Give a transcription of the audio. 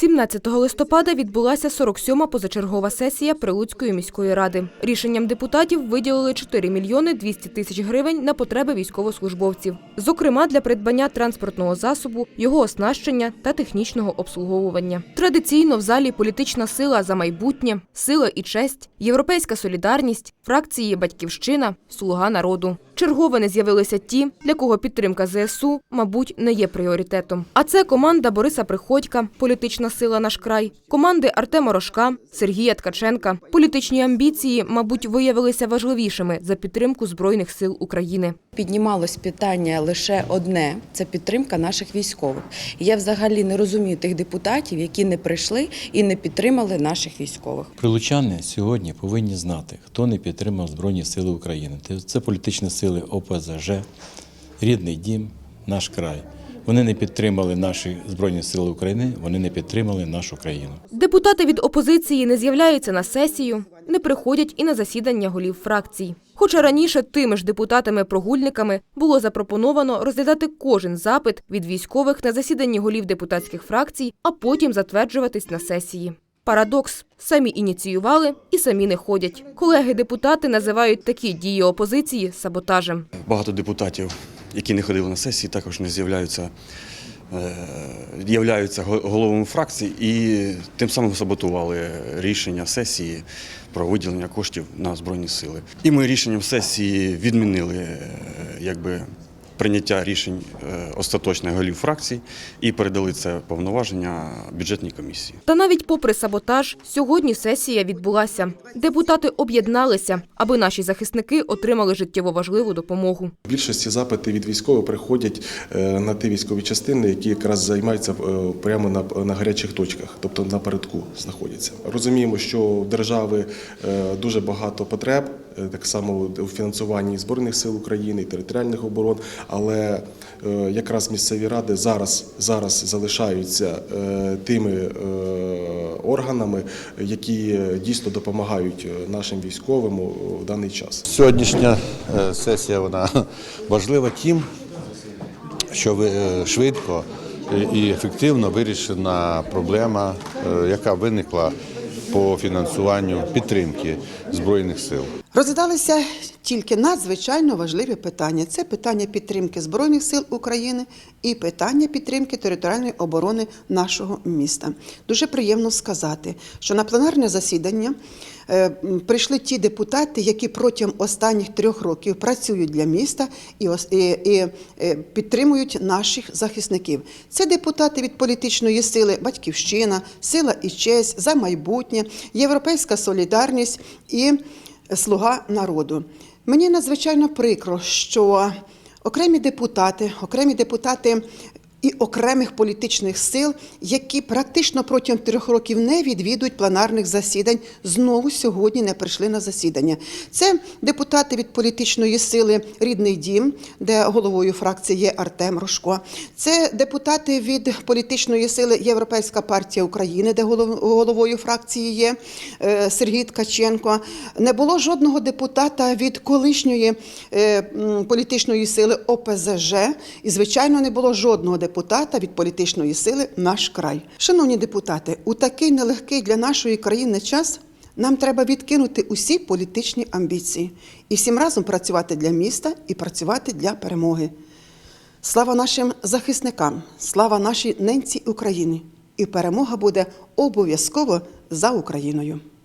17 листопада відбулася 47-ма позачергова сесія Прилуцької міської ради. Рішенням депутатів виділили 4 мільйони 200 тисяч гривень на потреби військовослужбовців, зокрема для придбання транспортного засобу, його оснащення та технічного обслуговування. Традиційно в залі політична сила за майбутнє, сила і честь, європейська солідарність, фракції Батьківщина, Слуга народу. Чергово не з'явилися ті, для кого підтримка ЗСУ, мабуть, не є пріоритетом. А це команда Бориса Приходька, політична сила наш край, команди Артема Рожка, Сергія Ткаченка. Політичні амбіції, мабуть, виявилися важливішими за підтримку Збройних сил України. Піднімалось питання лише одне це підтримка наших військових. Я взагалі не розумію тих депутатів, які не прийшли і не підтримали наших військових. Прилучани сьогодні повинні знати, хто не підтримав Збройні Сили України. Це- Це політичні сили ОПЗЖ, рідний дім, наш край. Вони не підтримали наші Збройні Сили України, вони не підтримали нашу країну. Депутати від опозиції не з'являються на сесію, не приходять і на засідання голів фракцій. Хоча раніше тими ж депутатами-прогульниками було запропоновано розглядати кожен запит від військових на засіданні голів депутатських фракцій, а потім затверджуватись на сесії. Парадокс самі ініціювали і самі не ходять. Колеги-депутати називають такі дії опозиції саботажем. Багато депутатів, які не ходили на сесії, також не з'являються, е, являються го- головами фракцій і тим самим саботували рішення сесії про виділення коштів на Збройні Сили. І ми рішенням сесії відмінили е, якби, прийняття рішень е, остаточних голів фракцій і передали це повноваження бюджетній комісії. Та навіть попри саботаж, сьогодні сесія відбулася. Депутати об'єдналися, аби наші захисники отримали життєво важливу допомогу. В більшості запити від військових приходять е, на ті військові частини, які якраз займаються е, прямо на, на гарячих точках, тобто на передку знаходяться. Розуміємо, що в держави дуже багато потреб, так само у фінансуванні Збройних сил України, і територіальних оборон, але е, якраз місцеві ради зараз, зараз залишаються е, тими е, органами, які е, дійсно допомагають е, нашим військовим в даний час. Сьогоднішня е, сесія вона важлива тим, що ви- е, швидко і ефективно вирішена проблема, е, яка виникла по фінансуванню підтримки Збройних сил. Розглядалися тільки надзвичайно важливі питання: це питання підтримки збройних сил України і питання підтримки територіальної оборони нашого міста. Дуже приємно сказати, що на пленарне засідання е, прийшли ті депутати, які протягом останніх трьох років працюють для міста і, е, підтримують наших захисників. Це депутати від політичної сили Батьківщина, Сила і честь за майбутнє, Європейська солідарність і Слуга народу. Мені надзвичайно прикро, що окремі депутати, окремі депутати і окремих політичних сил, які практично протягом трьох років не відвідують пленарних засідань, знову сьогодні не прийшли на засідання. Це депутати від політичної сили Рідний дім, де головою фракції є Артем Рожко. Це депутати від політичної сили Європейська партія України, де головою фракції є е, Сергій Ткаченко. Не було жодного депутата від колишньої е, політичної сили ОПЗЖ, і, звичайно, не було жодного депутата від політичної сили наш край. Шановні депутати, у такий нелегкий для нашої країни час. Нам треба відкинути усі політичні амбіції і всім разом працювати для міста і працювати для перемоги. Слава нашим захисникам, слава нашій ненці України! І перемога буде обов'язково за Україною.